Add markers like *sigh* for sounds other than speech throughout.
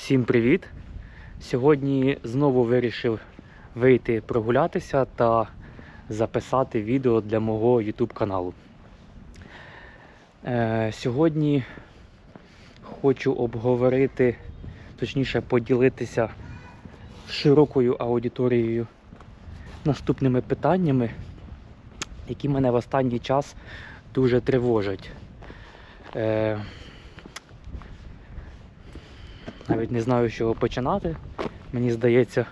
Всім привіт! Сьогодні знову вирішив вийти прогулятися та записати відео для мого YouTube каналу. Е, сьогодні хочу обговорити, точніше поділитися широкою аудиторією наступними питаннями, які мене в останній час дуже тривожать. Е, навіть не знаю, з чого починати. Мені здається,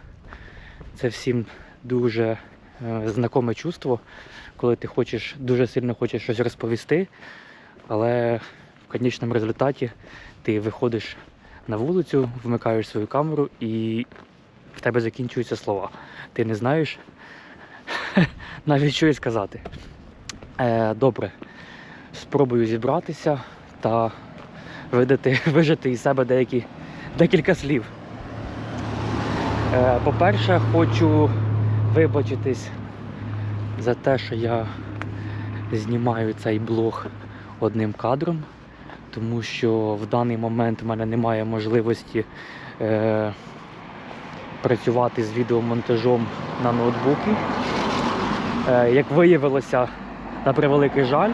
це всім дуже е, знакоме чувство, коли ти хочеш, дуже сильно хочеш щось розповісти, але в конечному результаті ти виходиш на вулицю, вмикаєш свою камеру і в тебе закінчуються слова. Ти не знаєш *laughs* навіть що і сказати. Е, добре, спробую зібратися та видати, *laughs* вижити із себе деякі декілька слів. Е, По-перше, хочу вибачитись за те, що я знімаю цей блог одним кадром, тому що в даний момент в мене немає можливості е, працювати з відеомонтажом на ноутбуці. Е, як виявилося, на превеликий жаль,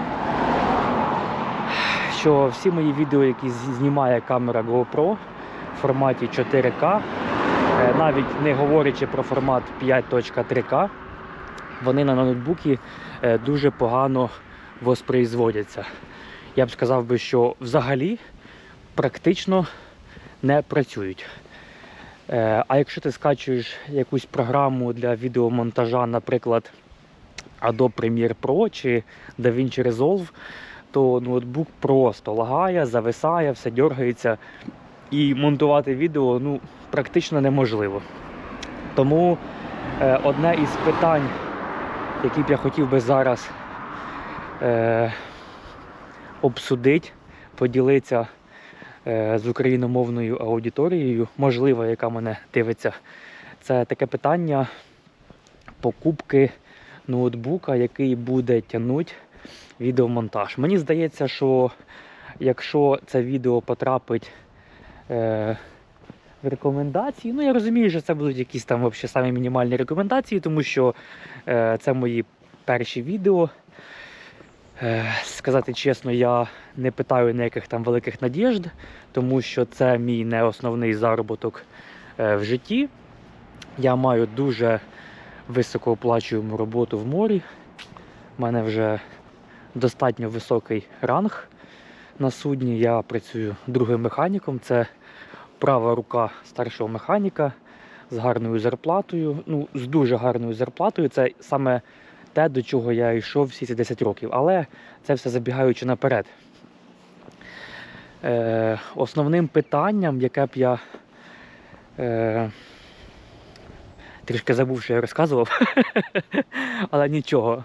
що всі мої відео, які знімає камера GoPro форматі 4К, е, навіть не говорячи про формат 5.3К, вони на ноутбуці е, дуже погано воспроизводяться. Я б сказав що взагалі практично не працюють. Е, А якщо ти скачуєш якусь програму для відеомонтажа, наприклад, Adobe Premiere Pro чи DaVinci Resolve, то ноутбук просто лагає, зависає, все дергається. І монтувати відео ну, практично неможливо. Тому е, одне із питань, які б я хотів би зараз е, обсудити, поділитися е, з україномовною аудиторією, можливо, яка мене дивиться, це таке питання покупки ноутбука, який буде тягнути відеомонтаж. Мені здається, що якщо це відео потрапить е, рекомендації, ну я розумію, що це будуть якісь там взагалі самі мінімальні рекомендації, тому що е, це мої перші відео. Е, сказати чесно, я не питаю ніяких там великих надіжд, тому що це мій не основний заробіток е, в житті. Я маю дуже високооплачуємо роботу в морі. У мене вже достатньо високий ранг на судні. Я працюю другим механіком. Це права рука старшого механіка з гарною зарплатою. Ну, з дуже гарною зарплатою. Це саме те, до чого я йшов всі ці 10 років. Але це все забігаючи наперед. Е, основним питанням, яке б я. Е, Трішки забув, що я розказував, *laughs* але нічого,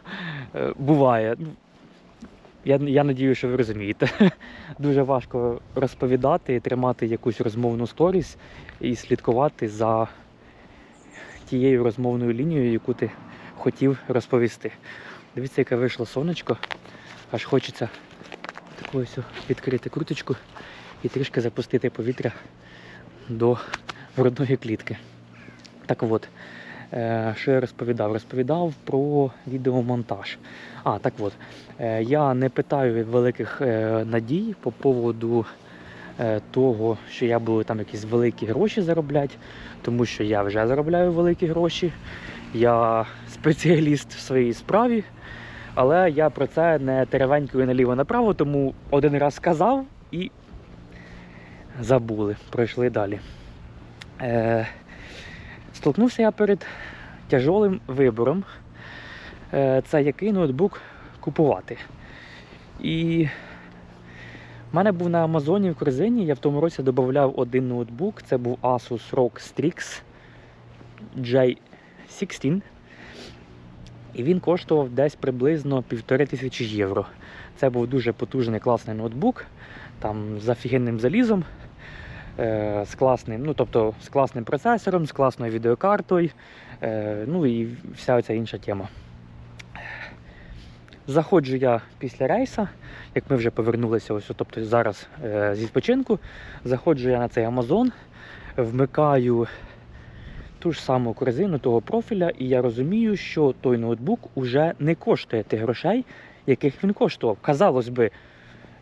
е, буває. Я, я надію, що ви розумієте. *laughs* Дуже важко розповідати тримати якусь розмовну сторіс і слідкувати за тією розмовною лінією, яку ти хотів розповісти. Дивіться, яке вийшло сонечко. Аж хочеться таку ось відкрити круточку і трішки запустити повітря до грудної клітки. Так от, що я розповідав? Розповідав про відеомонтаж. А, так от, е, я не питаю великих е, надій по поводу е, того, що я буду там якісь великі гроші заробляти, тому що я вже заробляю великі гроші. Я спеціаліст в своїй справі, але я про це не теревенькою наліво-направо, тому один раз сказав і забули, пройшли далі. Е, Столкнувся я перед тяжолим вибором. Е, Це який ноутбук купувати. І в мене був на Амазоні в корзині, я в тому році додавав один ноутбук. Це був Asus ROG Strix J16. І він коштував десь приблизно півтори тисячі євро. Це був дуже потужний класний ноутбук, там з офігенним залізом з класним, ну тобто з класним процесором, з класною відеокартою, е, ну і вся ця інша тема. Заходжу я після рейса, як ми вже повернулися, ось, тобто зараз е, зі спочинку, заходжу я на цей Amazon, вмикаю ту ж саму корзину того профіля, і я розумію, що той ноутбук уже не коштує тих грошей, яких він коштував. Казалось би,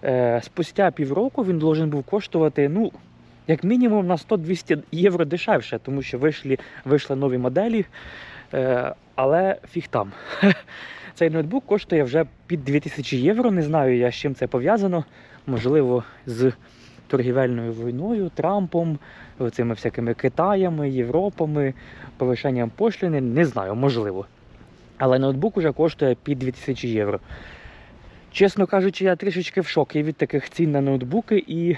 е, спустя півроку він должен був коштувати, ну, як мінімум на 100-200 євро дешевше, тому що вийшли, вийшли нові моделі, е, але фіг там. *laughs* Цей ноутбук коштує вже під 2000 євро. Не знаю я з чим це пов'язано. Можливо, з торгівельною війною, Трампом, цими всякими Китаями, Європами, повишенням пошліни. Не знаю, можливо. Але ноутбук уже коштує під 2000 євро. Чесно кажучи, я трішечки в шокі від таких цін на ноутбуки, і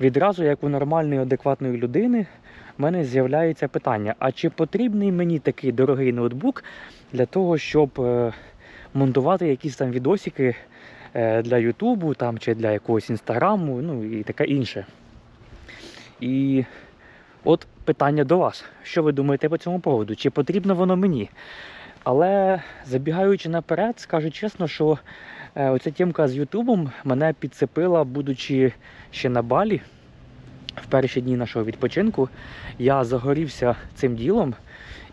відразу, як у нормальної, адекватної людини, в мене з'являється питання: а чи потрібний мені такий дорогий ноутбук для того, щоб е, монтувати якісь там відосики е, для Ютубу чи для якогось інстаграму, ну і таке інше. І от питання до вас. Що ви думаєте по цьому поводу? Чи потрібно воно мені? Але забігаючи наперед, скажу чесно, що оця тємка з Ютубом мене підцепила, будучи ще на балі в перші дні нашого відпочинку. Я загорівся цим ділом,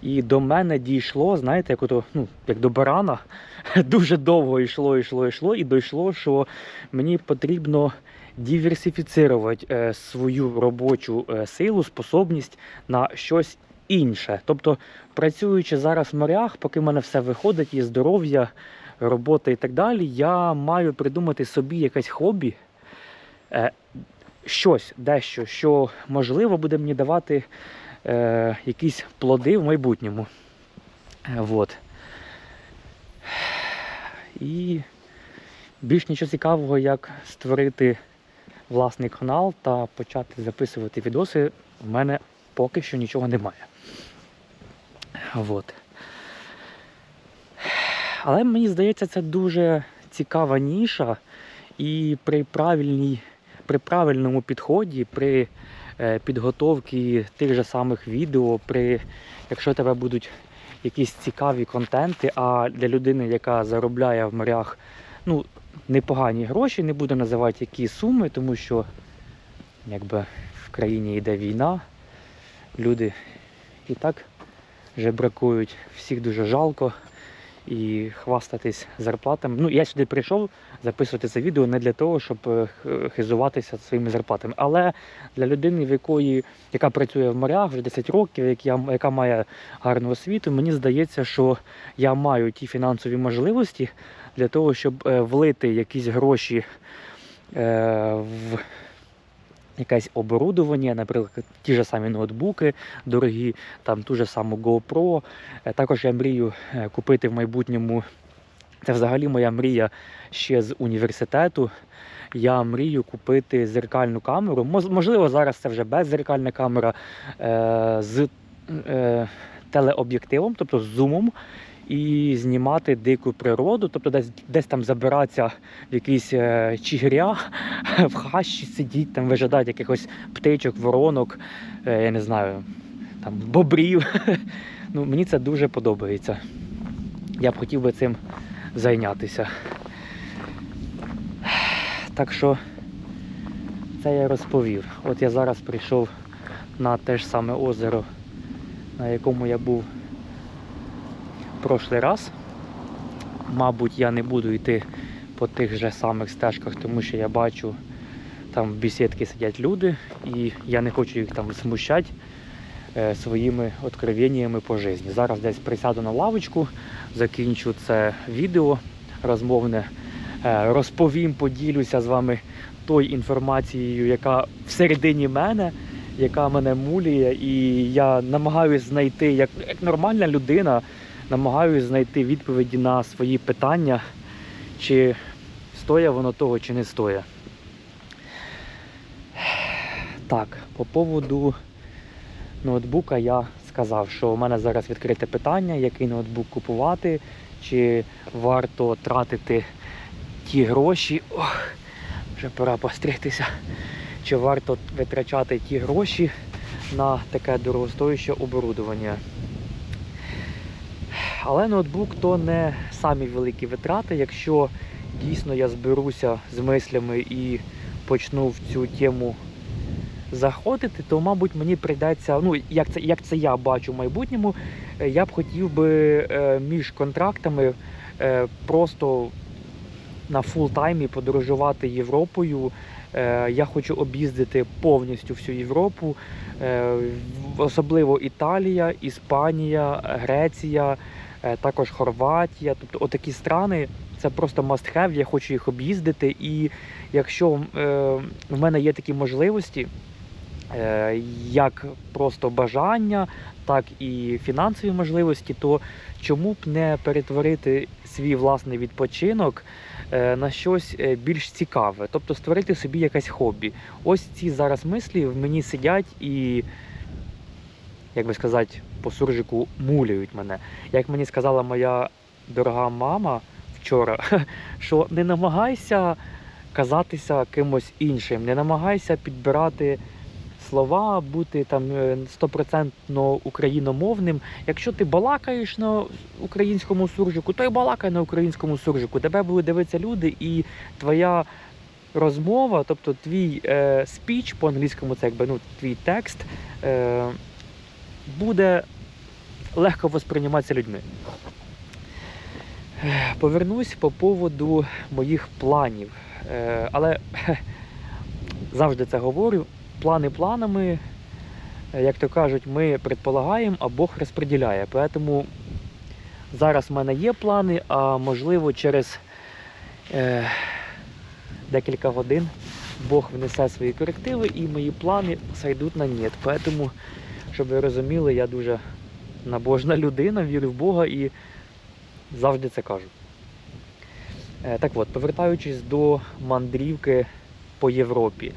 і до мене дійшло, знаєте, як, ото, ну, як до барана, *laughs* дуже довго йшло, йшло, йшло, і дійшло, що мені потрібно диверсифіцирувати е, свою робочу е, силу, способність на щось інше. Тобто, працюючи зараз в морях, поки в мене все виходить, є здоров'я, робота і так далі, я маю придумати собі якесь хобі, е, щось, дещо, що можливо буде мені давати е, якісь плоди в майбутньому. Вот. І більш нічого цікавого, як створити власний канал та почати записувати відоси, в мене поки що нічого немає. Вот. Але мені здається, це дуже цікава ніша, і при правильній, при правильному підході, при е, підготовці тих же самих відео, при, якщо тебе будуть якісь цікаві контенти, а для людини, яка заробляє в морях ну, непогані гроші, не буду називати які суми, тому що якби в країні йде війна, люди і так жебракують, всіх дуже жалко і хвастатись зарплатами. Ну, я сюди прийшов записувати це відео не для того, щоб е, хизуватися своїми зарплатами, але для людини, в якої, яка працює в морях вже 10 років, яка має гарну освіту, мені здається, що я маю ті фінансові можливості для того, щоб е, влити якісь гроші е, в якесь оборудовання, наприклад, ті ж самі ноутбуки дорогі, там ту ж саму GoPro. Е, Також я мрію е, купити в майбутньому. Це взагалі моя мрія ще з університету. Я мрію купити зеркальну камеру. Можливо, зараз це вже беззеркальна камера е, з телеоб'єктивом, тобто з зумом, і знімати дику природу, тобто десь, десь там забиратися в якийсь е, чигиря, *laughs* в хащі сидіти, там вижидати якихось птичок, воронок, е, я не знаю, там бобрів. *laughs* ну, мені це дуже подобається. Я б хотів би цим зайнятися. Так що це я розповів. От я зараз прийшов на те ж саме озеро, на якому я був прошлий раз. Мабуть, я не буду йти по тих же самих стежках, тому що я бачу, там в бесідки сидять люди, і я не хочу їх там смущати е, своїми откровеннями по житті. Зараз десь присяду на лавочку, закінчу це відео розмовне, е, розповім, поділюся з вами тою інформацією, яка всередині мене, яка мене мулює, і я намагаюся знайти, як, як нормальна людина, намагаюся знайти відповіді на свої питання, чи стоє воно того, чи не стоє. Так, по поводу ноутбука я сказав, що у мене зараз відкрите питання, який ноутбук купувати, чи варто тратити ті гроші. Ох, вже пора постригтися. Чи варто витрачати ті гроші на таке дорогостояще оборудовання. Але ноутбук то не самі великі витрати. Якщо дійсно я зберуся з мислями і почну в цю тему заходити, то, мабуть, мені прийдеться, ну, як це, як це я бачу в майбутньому, е, я б хотів би е, між контрактами е, просто на фул-таймі подорожувати Європою. Я хочу об'їздити повністю всю Європу, особливо Італія, Іспанія, Греція, також Хорватія. Тобто отакі страни це просто must have, я хочу їх об'їздити. І якщо е, в мене є такі можливості, е, як просто бажання, так і фінансові можливості, то чому б не перетворити свій власний відпочинок е, на щось е, більш цікаве, тобто створити собі якесь хобі. Ось ці зараз мислі в мені сидять і, як би сказати, по суржику муляють мене. Як мені сказала моя дорога мама вчора, *laughs* що не намагайся казатися кимось іншим, не намагайся підбирати слова, бути там е, стопроцентно україномовним. Якщо ти балакаєш на українському суржику, то й балакай на українському суржику. Тебе будуть дивитися люди, і твоя розмова, тобто твій е, спіч по-англійському, це якби ну, твій текст, е, буде легко восприйматися людьми. Е, Повернусь по поводу моїх планів. Е, але завжди це говорю. Плани планами, е, як то кажуть, ми предполагаємо, а Бог розподіляє. Тому зараз в мене є плани, а можливо через декілька годин Бог внесе свої корективи і мої плани сойдуть на нет. Тому, щоб ви розуміли, я дуже набожна людина, вірю в Бога і завжди це кажу. Е, Так от, повертаючись до мандрівки по Європі.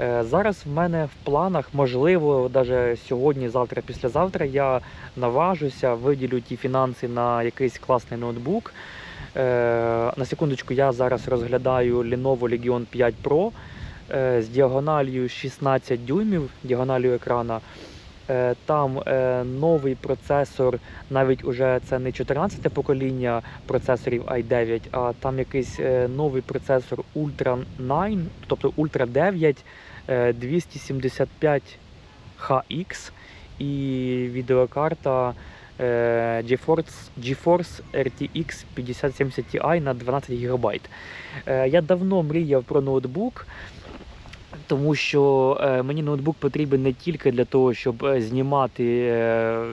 Е, Зараз в мене в планах, можливо, навіть сьогодні, завтра, післязавтра я наважуся, виділю ті фінанси на якийсь класний ноутбук. Е, На секундочку, я зараз розглядаю Lenovo Legion 5 Pro з діагоналію 16 дюймів, діагоналію екрана. Е, Там е, новий процесор, навіть уже це не 14 покоління процесорів i9, а там якийсь е, новий процесор Ultra 9, тобто Ultra 9 е, 275 HX і відеокарта GeForce, GeForce RTX 5070 Ti на 12 ГБ. Я давно мріяв про ноутбук. Тому що е, мені ноутбук потрібен не тільки для того, щоб е, знімати е,